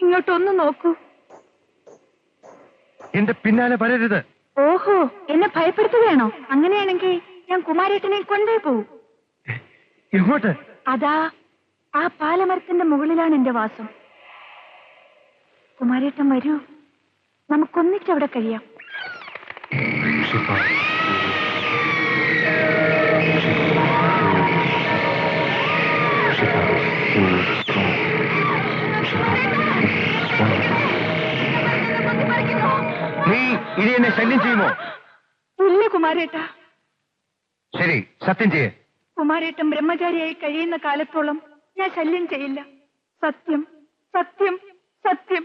ഇങ്ങോട്ടൊന്ന് നോക്കൂ. എന്റെ പിന്നാലെ വരരുത്. ഓഹോ എന്നെ ഭയപ്പെടുത്തുകയാണോ? അങ്ങനെയാണെങ്കിൽ ഞാൻ കുമാരേട്ടനെ കൊണ്ടേ പോവും. എങ്ങോട്ട്? അതാ ആ പാലമരത്തിന്റെ മുകളിലാണ് എന്റെ വാസം. കുമാരേട്ടൻ വരൂ. നമുക്കൊന്നിച്ചവിടെ കഴിയാം. ഇനി എന്നെ ശല്യം ചെയ്യുമോ? ഇല്ല കുമാരേട്ട. ശരി സത്യം ചെയ്യേ. കുമാരേട്ടൻ ബ്രഹ്മചാരിയായി കഴിയുന്ന കാലത്തോളം ഞാൻ ശല്യം ചെയ്യില്ല. സത്യം സത്യം സത്യം.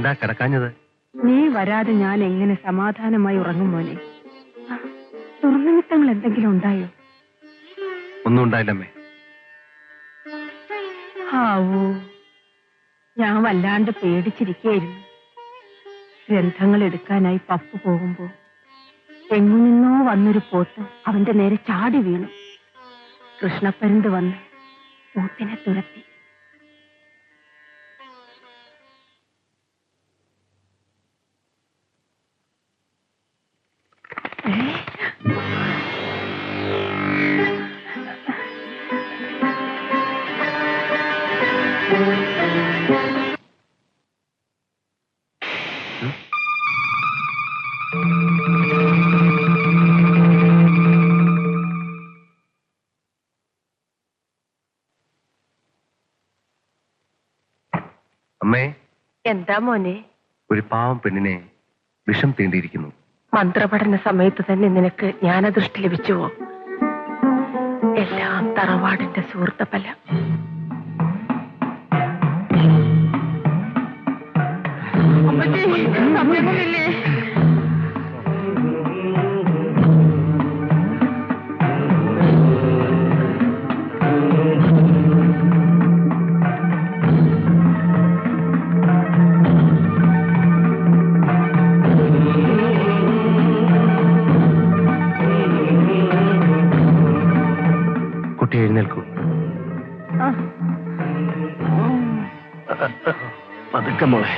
എന്താ കിടക്കാഞ്ഞത്? നീ വരാതെ ഞാൻ എങ്ങനെ സമാധാനമായി ഉറങ്ങും മോനെ? ദുർനിമിത്തങ്ങൾ എന്തെങ്കിലും ഉണ്ടായോ? ഒന്നും ഉണ്ടായില്ലമ്മേ. ഹാവോ ഞാൻ വല്ലാണ്ട് പേടിച്ചിരിക്കുകയായിരുന്നു ഗ്രന്ഥങ്ങൾ എടുക്കാനായി പപ്പു പോകുമ്പോ എങ്ങു നിന്നോ വന്നൊരു പോത്ത് അവന്റെ നേരെ ചാടി വീണു. കൃഷ്ണപ്പരുന്ത് വന്ന് പോത്തിനെ തുരത്തി. അമ്മേ. എന്താ മോനെ? ഒരു പാവം പെണ്ണിനെ വിഷം തീണ്ടിയിരിക്കുന്നു. മന്ത്രപഠന സമയത്ത് തന്നെ നിനക്ക് ജ്ഞാനദൃഷ്ടി ലഭിച്ചുവോ? എല്ലാം തറവാടിന്റെ സുഹൃത്ത ഫലം കുട്ടി മോളെ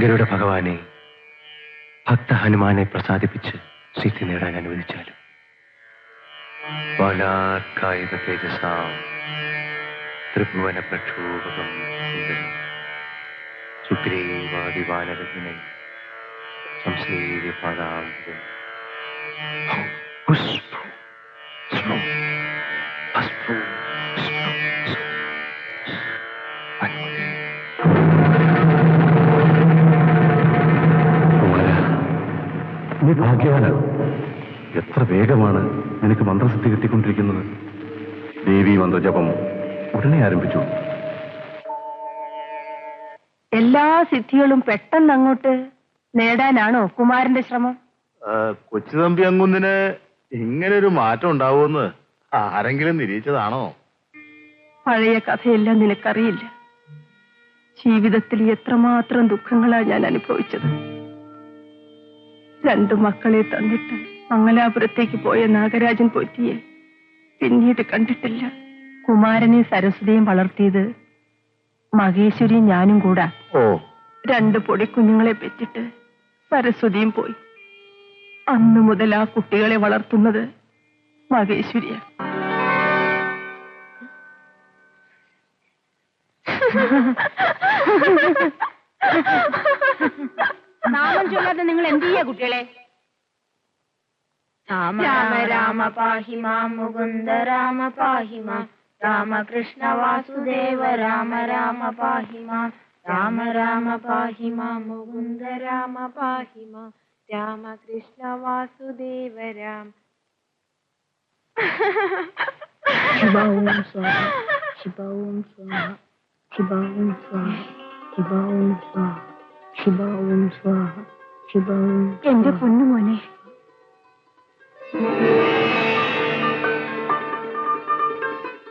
ഗരുഡ ഭഗവാനെ ഭക്ത ഹനുമാനെ പ്രസാദിപ്പിച്ച് സിദ്ധി നേടാൻ അനുവദിച്ചാലും. ബാലാർക്കായുധ തേജസാം ത്രിഭുവന പ്രക്ഷോഭകം സുന്ദരം സംശയ സംസേവ്യ എത്ര വേഗമാണ് നിനക്ക് മന്ത്രസിദ്ധി കിട്ടിക്കൊണ്ടിരിക്കുന്നത്? ദേവി മന്ത്രജപം ഉടനെ ആരംഭിച്ചു. എല്ലാ സിദ്ധികളും പെട്ടെന്ന് അങ്ങോട്ട് നേടാനാണോ കുമാരന്റെ ശ്രമം? കൊച്ചുതമ്പി അങ്ങുന്നിന് ഇങ്ങനെ ഒരു മാറ്റം ഉണ്ടാവുമെന്ന് ആരെങ്കിലും നിരീക്ഷിച്ചതാണോ? പഴയ കഥയെല്ലാം നിനക്കറിയില്ല. ജീവിതത്തിൽ എത്രമാത്രം ദുഃഖങ്ങളാ ഞാൻ അനുഭവിച്ചത്. രണ്ടു മക്കളെ തന്നിട്ട് മംഗലാപുരത്തേക്ക് പോയ നാഗരാജൻ പോറ്റിയെ പിന്നീട് കണ്ടിട്ടില്ല. കുമാരനെ സരസ്വതിയും വളർത്തിയത് മഹേശ്വരിയും ഞാനും കൂടാ. ഓ. രണ്ട് പൊടിക്കുഞ്ഞുങ്ങളെ പെറ്റിട്ട് സരസ്വതിയും പോയി. അന്നു മുതൽ ആ കുട്ടികളെ വളർത്തുന്നത് മഹേശ്വരിയ. നാമം ചൊല്ലാതെ നിങ്ങൾ എന്ത് ചെയ്യാ കുട്ടികളെ? രാമ രാമ പാഹി മാം മുകുന്ദ രാമ പാഹി മാം. രാമകൃഷ്ണ വാസുദേവ രാമ രാമ പാഹി മാം. രാമ രാമ പാഹി മാം മുകുന്ദ രാമ പാഹി മാം. രാമകൃഷ്ണ വാസുദേവ രാം ശിവ ഓം സ്വാഹ ശിവ ഓം സ്വാഹ ശിവ ഓം സ്വാഹ ശിവ ഓം സ്വാഹ ശിവാവും സ്വാഹ ശിവാവും എന്റെ പൊന്നുമോനെ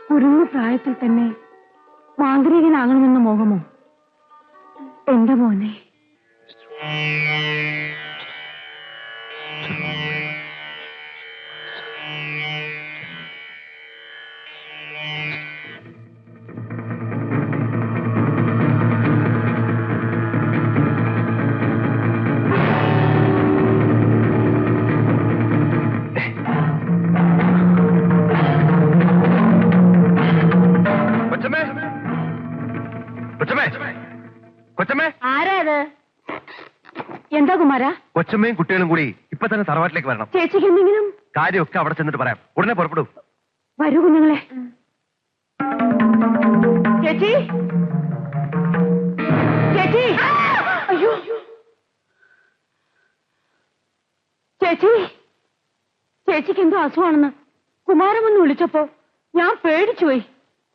കുരുന്ന പ്രായത്തിൽ തന്നെ മാന്ത്രികനാകണമെന്ന് മോഹമോ? എന്റെ മോനെ. കൊച്ചമ്മയും കുട്ടികളും കൂടി ഇപ്പൊ തന്നെ തറവാട്ടിലേക്ക് വരണം. ചേച്ചി എന്തെങ്കിലും? കാര്യമൊക്കെ അവിടെ ചെന്നിട്ട് പറയാം. ഉടനെ പുറപ്പെടും. വരൂ കുഞ്ഞുങ്ങളെ. ചേച്ചി? ചേച്ചി? അയ്യോ. ചേച്ചി? ചേച്ചിക്ക് എന്തോ അസുഖമാണെന്ന് കുമാരം ഒന്ന് വിളിച്ചപ്പോ ഞാൻ പേടിച്ചുപോയി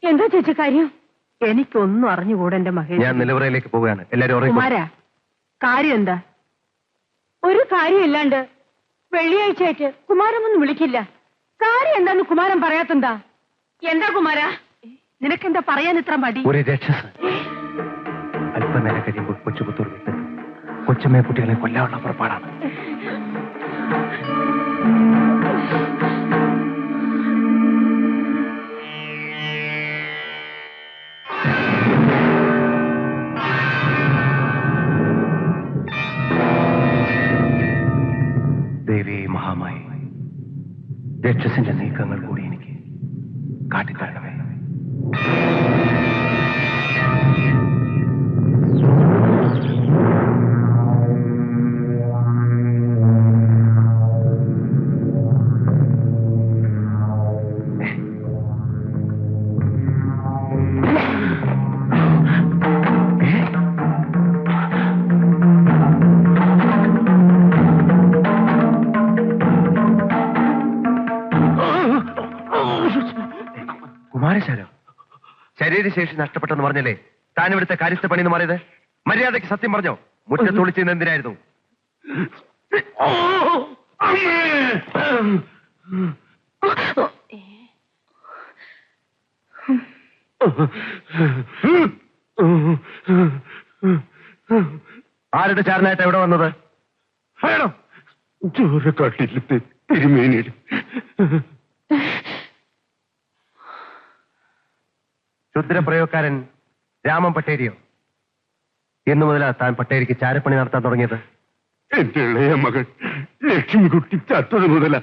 എന്താ ചേച്ചി കാര്യം? എനിക്കൊന്നും അറിഞ്ഞുകൂടെ എന്റെ മകൻ. ഞാൻ നിലവറയിലേക്ക് പോവുകയാണ്. എല്ലാരും. കുമാര കാര്യം എന്താ? ഒരു കാര്യമില്ലാണ്ട് വെള്ളിയാഴ്ചയായിട്ട് കുമാരമൊന്നും വിളിക്കില്ല. കാര്യം എന്താന്ന് കുമാരൻ പറയാത്തെന്താ? എന്താ കുമാര? നിനക്കെന്താ പറയാൻ ഇത്ര മടി? ഒരു രക്ഷസ് അല്പനേരം കഴിയുമ്പോൾ കൊച്ചുപുത്തൂർ വിട്ട് കൊച്ചമ്മയെ കുട്ടികളെ കൊല്ലാനുള്ള പുറപ്പാടാണ്. രക്ഷസിന്റെ നീക്കങ്ങൾ കൂടി എനിക്ക് കാട്ടിത്തരണമേ. ശരീരശേഷി നഷ്ടപ്പെട്ടെന്ന് പറഞ്ഞല്ലേ? താൻ ഇവിടുത്തെ കാര്യസ്ഥ പണി എന്ന് മാറിയത് മര്യാദയ്ക്ക് സത്യം പറഞ്ഞോ? മുറ്റത്ത് ഒളിച്ചിരുന്ന എന്തിനായിരുന്നു? ആരുടെ ചാരനായിട്ട് എവിടെ വന്നത്? വേണം. ചോരക്കാട്ടിലത്തെ തിരുമേനിയിൽ. ക്ഷുദ്രപ്രയോഗക്കാരൻ രാമൻ പട്ടേരിയോ? എന്നു മുതലാ താൻ പട്ടേരിക്ക് ചാരപ്പണി നടത്താൻ തുടങ്ങിയത്. എന്റെ ഇളയ മകൾ ലക്ഷ്മിക്കുട്ടി ചത്തത് മുതല.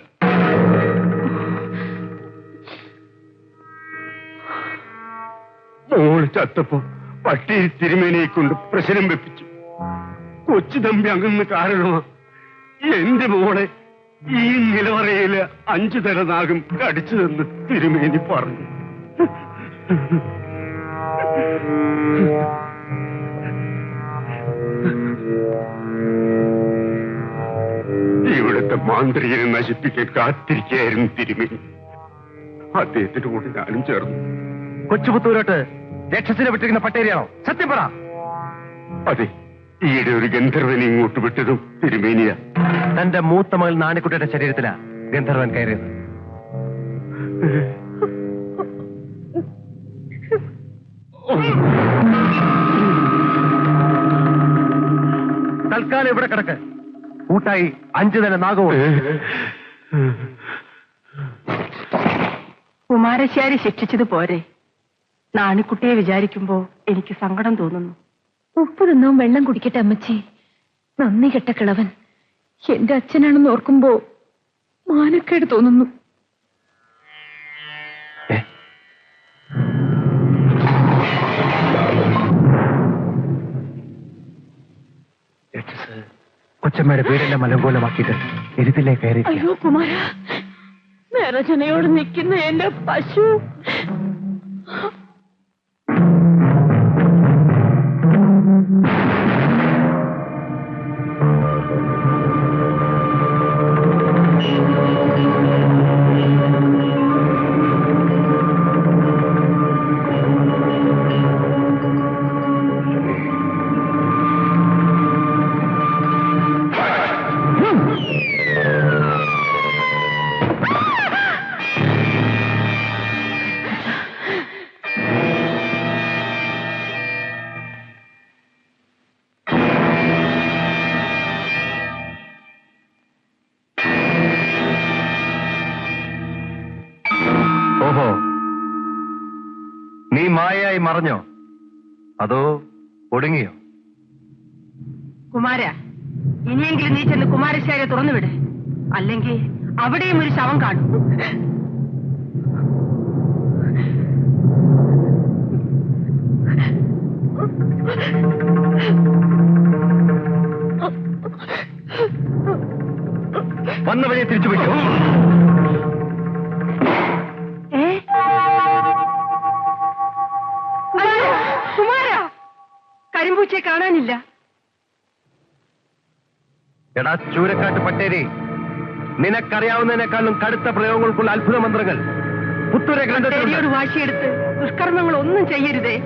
മോൾ ചത്തപ്പോ പട്ടേരി തിരുമേനയെ കൊണ്ട് പ്രശ്നം വെപ്പിച്ചു. കൊച്ചു തമ്പി അങ്ങന്ന് കാരണമാ എന്റെ മോളെ ഈ നിലവറയിലെ അഞ്ചു തല നാഗം കടിച്ചതെന്ന് തിരുമേനി പറഞ്ഞു. ഇവിടുത്തെ മാന്ത്രികനെ നശിപ്പിക്കാൻ കാത്തിരിക്കായിരുന്നു തിരുമേനി. അദ്ദേഹത്തിന്റെ കൂടെ ഞാനും ചേർന്നു. കൊച്ചുപുത്തൂരോട്ട് രക്ഷസിനെ വിട്ടിരിക്കുന്ന പട്ടേരിയാണോ? സത്യം പറ. അതെ ഈയിടെ ഒരു ഗന്ധർവനെ ഇങ്ങോട്ട് വിട്ടതും തിരുമേനിയ. തന്റെ മൂത്ത മകൾ നാണിക്കുട്ടിയുടെ ശരീരത്തിലാ ഗന്ധർവൻ കയറിയത്. തൽക്കാലം ഇവിടെ കിടക്ക്. കൂട്ടായി അഞ്ചു തന്നെ നാഗവും. കുമാരശ്ശേരി ശിക്ഷിച്ചത് പോരെ. നാണിക്കുട്ടിയെ വിചാരിക്കുമ്പോ എനിക്ക് സങ്കടം തോന്നുന്നു. ഉപ്പ് തിന്നവും വെള്ളം കുടിക്കട്ടെ അമ്മച്ചി. നന്ദി കെട്ട കിളവൻ. എന്റെ അച്ഛനാണെന്ന് ഓർക്കുമ്പോ മാനക്കേട് തോന്നുന്നു. കൊച്ചമ്മയുടെ വീടെല്ലാം മലങ്കോലമാക്കിയിട്ട് എരുത്തിലേ കയറി കുമാര. നിറജനയോട് നിൽക്കുന്ന എന്റെ പശു മായയായി മറഞ്ഞോ? അതോ ഒടുങ്ങിയോ? കുമാര ഇനിയെങ്കിലും നീ ചെന്ന് കുമാരശ്ശേരെ തുറന്നുവിട് അല്ലെങ്കിൽ അവിടെയും ഒരു ശവം കാണും. വന്ന വഴിയെ തിരിച്ചു വയ്ക്കോ കരിമ്പൂച്ചയെ കാണാനില്ല. എടാ ചൂരക്കാട്ട് പട്ടേരി നിനക്കറിയാവുന്നതിനേക്കാളും കടുത്ത പ്രയോഗങ്ങൾക്കുള്ള അത്ഭുത മന്ത്രങ്ങൾ പുത്തൂരെ ഗ്രന്ഥത്തിലുണ്ട് വാശിയെടുത്ത് ദുഷ്കർമ്മങ്ങൾ ഒന്നും ചെയ്യരുതേ.